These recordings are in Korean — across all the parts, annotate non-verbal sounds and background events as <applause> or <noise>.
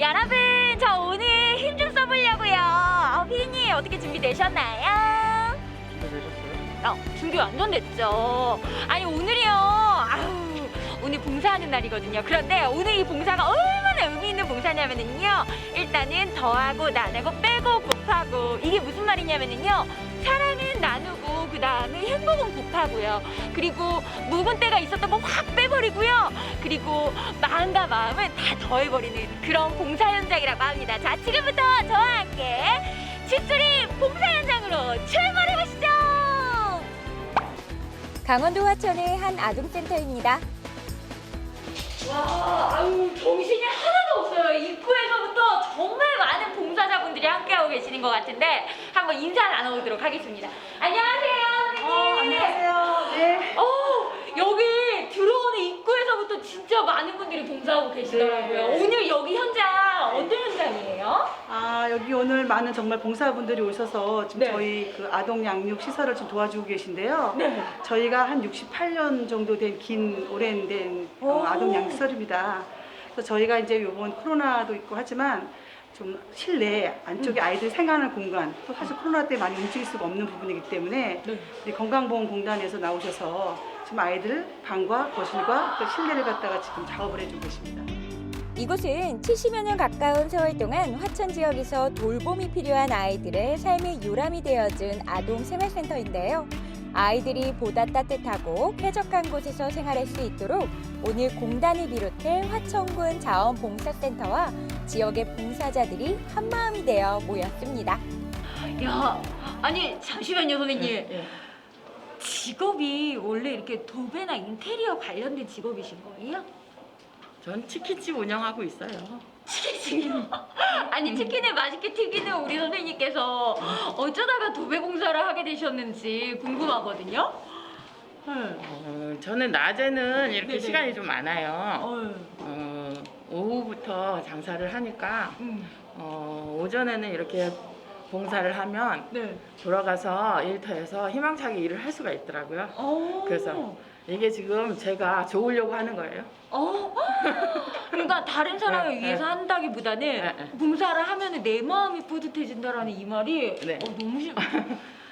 여러분 저 오늘 힘 좀 써보려고요. 어, 피디님 어떻게 준비되셨나요? 준비되셨어요? 어, 준비 완전 됐죠. 아니 오늘이요. 아우, 오늘 봉사하는 날이거든요. 그런데 오늘 이 봉사가 얼마나 의미 있는 봉사냐면은요. 일단은 더하고 나누고 빼고 곱하고 이게 무슨 말이냐면은요. 사랑은 나누고 그 다음에 행복은 곱하고요. 그리고 묵은 때가 있었던 거 확 빼버리고요. 그리고 마음과 마음은 다 더해버리는 그런 봉사 현장이라고 합니다. 자 지금부터 저와 함께 집수리 봉사 현장으로 출발해 보시죠. 강원도 화천의 한 아동센터입니다. 와, 아유 정신이 하나 도 없어요. 입구에서부터 정말 많은 봉사자분들이 함께하고 계시는 것 같은데 한번 인사 나눠보도록 하겠습니다. 안녕하세요. 선생님. 어, 안녕하세요. 네. 어, 여기 들어오는 입구에서부터 진짜 많은 분들이 봉사하고 계시더라고요. 네. 오늘 여기 현장 어떤 현장이에요? 아, 여기 오늘 많은 정말 봉사분들이 오셔서 지금 네. 저희 그 아동 양육 시설을 좀 도와주고 계신데요. 네. 저희가 한 68년 정도 된 긴 오랜 된 어, 오. 아동 양육 시설입니다. 그래서 저희가 이제 요번 코로나도 있고 하지만 좀 실내 안쪽에 아이들 생활하는 공간 또 사실 코로나 때 많이 움직일 수가 없는 부분이기 때문에 네. 우리 건강보험공단에서 나오셔서 지금 아이들 방과 거실과 또 실내를 갖다가 지금 작업을 해주고 계십니다. 이곳은 70여 년 가까운 세월 동안 화천 지역에서 돌봄이 필요한 아이들의 삶의 요람이 되어준 아동 생활센터인데요. 아이들이 보다 따뜻하고 쾌적한 곳에서 생활할 수 있도록 오늘 공단을 비롯해 화천군 자원봉사센터와 지역의 봉사자들이 한마음이 되어 모였습니다. 야, 아니 잠시만요, 선생님. 네. 직업이 원래 이렇게 도배나 인테리어 관련된 직업이신 거예요? 전 치킨집 운영하고 있어요. 치킨집이요? <laughs> 아니 치킨을 맛있게 튀기는 우리 선생님께서 어쩌다가 도배공사를 하게 되셨는지 궁금하거든요. 네. 어, 저는 낮에는 이렇게 네네. 시간이 좀 많아요. 어휴, 어, 오후부터 장사를 하니까 음, 어, 오전에는 이렇게 봉사를 하면 네. 돌아가서 일터에서 희망차게 일을 할 수가 있더라고요. 어. 그래서 이게 지금 제가 좋으려고 하는 거예요. 어? 그러니까 다른 사람을 네, 위해서 네. 한다기보다는 네, 네. 봉사를 하면 내 마음이 뿌듯해진다라는 이 말이 네. 어, 너무 싫.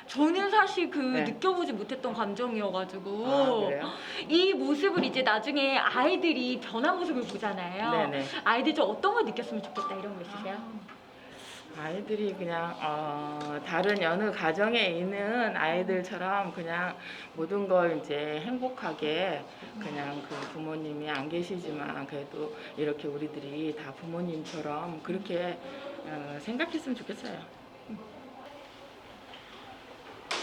저는 사실 그 네. 느껴보지 못했던 감정이어가지고 아, 그래요? 이 모습을 이제 나중에 아이들이 변한 모습을 보잖아요. 네 네. 아이들 좀 어떤 걸 느꼈으면 좋겠다 이런 거 있으세요? 아 이들이 그냥 어, 다른 여느 가정에 있는 아이들처럼 그냥 모든 걸 이제 행복하게 그냥 그 부모님이 안 계시지만 그래도 이렇게 우리들이 다 부모님처럼 그렇게 어, 생각했으면 좋겠어요.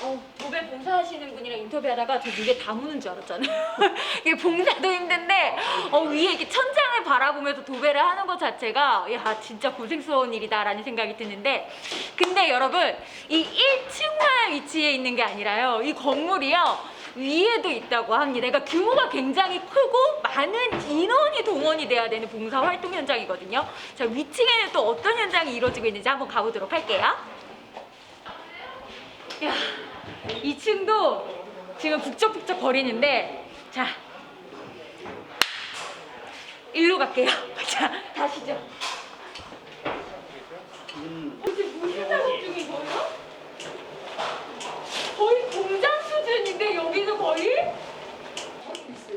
어, 도배 봉사하시는 분이랑 인터뷰하다가 저 입에 다 무는 줄 알았잖아요. <laughs> 이게 봉사도 힘든데 어, 위에 이렇게 천장을 바라보면서 도배를 하는 것 자체가 야 진짜 고생스러운 일이다라는 생각이 드는데 근데 여러분 이 1층만 위치해 있는 게 아니라요. 이 건물이요. 위에도 있다고 합니다. 그러니까 규모가 굉장히 크고 많은 인원이 동원이 돼야 되는 봉사 활동 현장이거든요. 자, 위층에는 또 어떤 현장이 이루어지고 있는지 한번 가보도록 할게요. 야, 2층도 지금 북적북적 거리는데 자 일로 갈게요. <laughs> 자 가시죠. 지금 무슨 작업 중인 거예요? 거의 공장 수준인데 여기는 거의?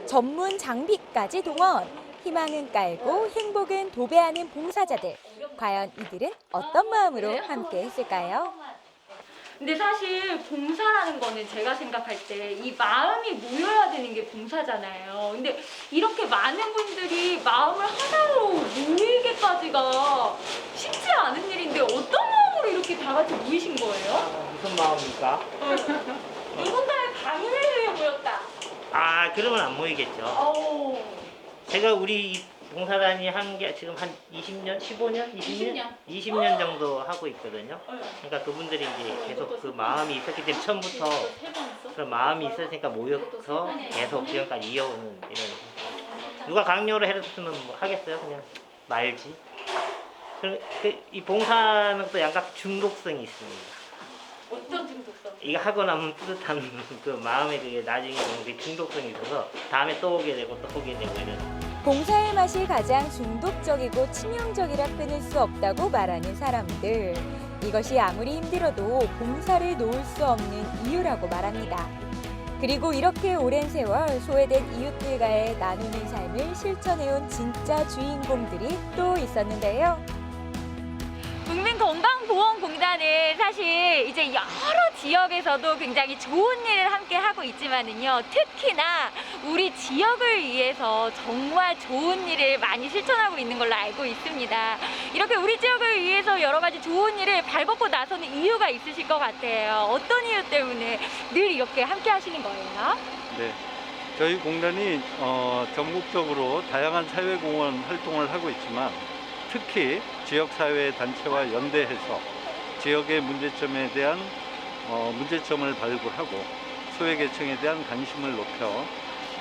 전문 장비까지 동원. 희망은 깔고 행복은 도배하는 봉사자들. 과연 이들은 어떤 마음으로 함께 했을까요? 근데 사실 봉사라는 거는 제가 생각할 때 이 마음이 모여야 되는 게 봉사잖아요. 근데 이렇게 많은 분들이 마음을 하나로 모이기까지가 쉽지 않은 일인데 어떤 마음으로 이렇게 다 같이 모이신 거예요? 무슨 마음입니까? 누군가의 방해를 위해 모였다. 아 그러면 안 모이겠죠. 어. 제가 우리 이 봉사단이 한 게 지금 한 20년, 15년, 20년, 20년. 20년 정도 하고 있거든요. 그러니까 그분들이 이제 계속 그 마음이 있었기 때문에 처음부터 그런 마음이 있었으니까 모여서 계속 지금까지 이어오는 이런 누가 강요를 해줬으면 뭐 하겠어요? 그냥 말지. 그, 그, 이 봉사는 또 약간 중독성이 있습니다. 어떤 중독성? 이거 하고 나면 뿌듯한 <laughs> 그 마음에 그게 나중에 보면 그 중독성이 있어서 다음에 또 오게 되고 또 오게 되고 이런 봉사의 맛이 가장 중독적이고 치명적이라 끊을 수 없다고 말하는 사람들. 이것이 아무리 힘들어도 봉사를 놓을 수 없는 이유라고 말합니다. 그리고 이렇게 오랜 세월 소외된 이웃들과의 나누는 삶을 실천해온 진짜 주인공들이 또 있었는데요. 국민건강보험공단은 사실 이제 여러 지역에서도 굉장히 좋은 일을 함께 하고 있지만은요, 특히나 우리 지역을 위해서 정말 좋은 일을 많이 실천하고 있는 걸로 알고 있습니다. 이렇게 우리 지역을 위해서 여러 가지 좋은 일을 발벗고 나서는 이유가 있으실 것 같아요. 어떤 이유 때문에 늘 이렇게 함께 하시는 거예요? 네. 저희 공단이 어, 전국적으로 다양한 사회공헌 활동을 하고 있지만 특히 지역사회 단체와 연대해서 지역의 문제점에 대한 어, 문제점을 발굴하고 소외계층에 대한 관심을 높여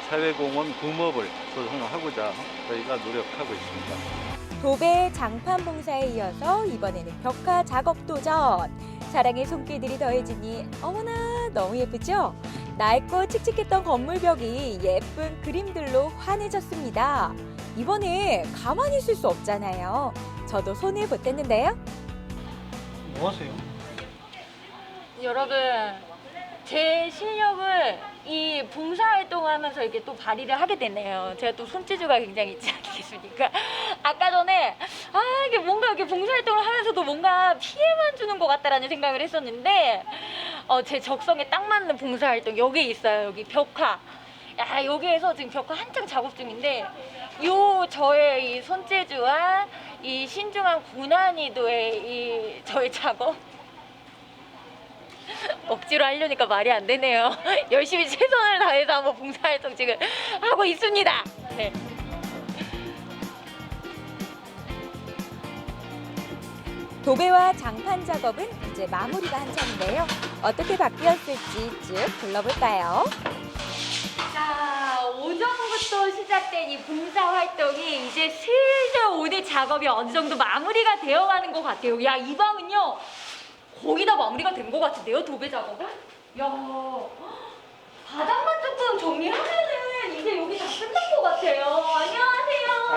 사회공헌 붐업을 조성하고자 저희가 노력하고 있습니다. 도배 장판 봉사에 이어서 이번에는 벽화 작업 도전. 사랑의 손길들이 더해지니 어머나 너무 예쁘죠? 낡고 칙칙했던 건물 벽이 예쁜 그림들로 환해졌습니다. 이번에 가만히 있을 수 없잖아요. 저도 손을 보탰는데요. 뭐 하세요? 여러분 제 실력을 이 봉사활동하면서 이렇게 또 발휘를 하게 되네요. 제가 또 손재주가 굉장히 있지 않겠습니까? <laughs> 아까 전에 아 이게 뭔가 이렇게 봉사활동을 하면서도 뭔가 피해만 주는 것 같다라는 생각을 했었는데 어, 제 적성에 딱 맞는 봉사활동 여기 있어요. 여기 벽화. 야 여기에서 지금 벽화 한창 작업 중인데 요 저의 이 손재주와 이 신중한 고난이도의 이 저의 작업 <laughs> 억지로 하려니까 말이 안 되네요. <laughs> 열심히 최선을 다해서 한번 봉사활동 지금 하고 있습니다. 네. 도배와 장판 작업은 이제 마무리가 한창인데요. 어떻게 바뀌었을지 쭉 둘러볼까요? 이 봉사 활동이 이제 슬슬 오늘 작업이 어느 정도 마무리가 되어가는 것 같아요. 야, 이 방은요, 거의 다 마무리가 된 것 같은데요, 도배 작업은? 야, 바닥만 조금 정리하면은 이제 여기 다 끝난 것 같아요.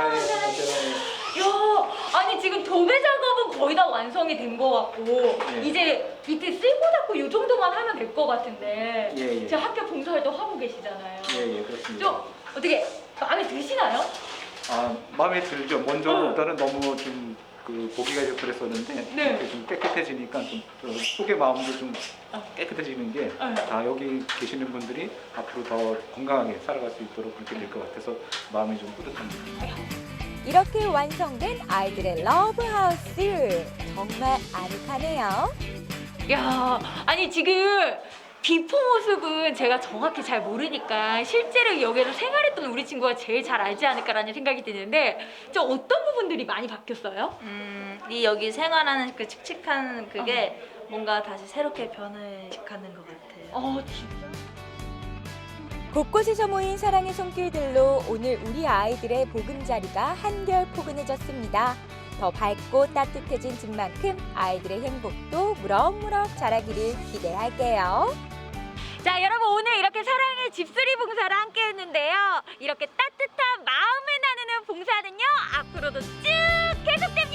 안녕하세요. 야, 아니 지금 도배 작업은 거의 다 완성이 된 것 같고 예. 이제 밑에 쓸고 닦고 이 정도만 하면 될 것 같은데 예, 예. 제 학교 봉사활동 하고 계시잖아요. 예, 예, 그렇습니다. 좀 어떻게 마음에 드시나요? 아, 마음에 들죠. 어. 먼저보다는 너무 좀 그 보기가 좀 그랬었는데 네. 이렇게 좀 깨끗해지니까 좀 어, 속의 마음도 좀 어. 깨끗해지는 게 네. 다 여기 계시는 분들이 앞으로 더 건강하게 살아갈 수 있도록 그렇게 될 것 같아서 마음이 좀 뿌듯합니다. 이렇게 완성된 아이들의 러브하우스. 정말 아늑하네요. 야, 아니 지금 비포 모습은 제가 정확히 잘 모르니까 실제로 여기서 생활했던 우리 친구가 제일 잘 알지 않을까라는 생각이 드는데 저 어떤 부분들이 많이 바뀌었어요? 음, 이 여기 생활하는 그 칙칙한 그게 뭔가 다시 새롭게 변해가는 것 같아요. 어, 진짜? 곳곳에서 모인 사랑의 손길들로 오늘 우리 아이들의 보금자리가 한결 포근해졌습니다. 더 밝고 따뜻해진 집만큼 아이들의 행복도 무럭무럭 자라기를 기대할게요. 자, 여러분 오늘 이렇게 사랑의 집수리 봉사를 함께 했는데요. 이렇게 따뜻한 마음을 나누는 봉사는요. 앞으로도 쭉 계속됩니다.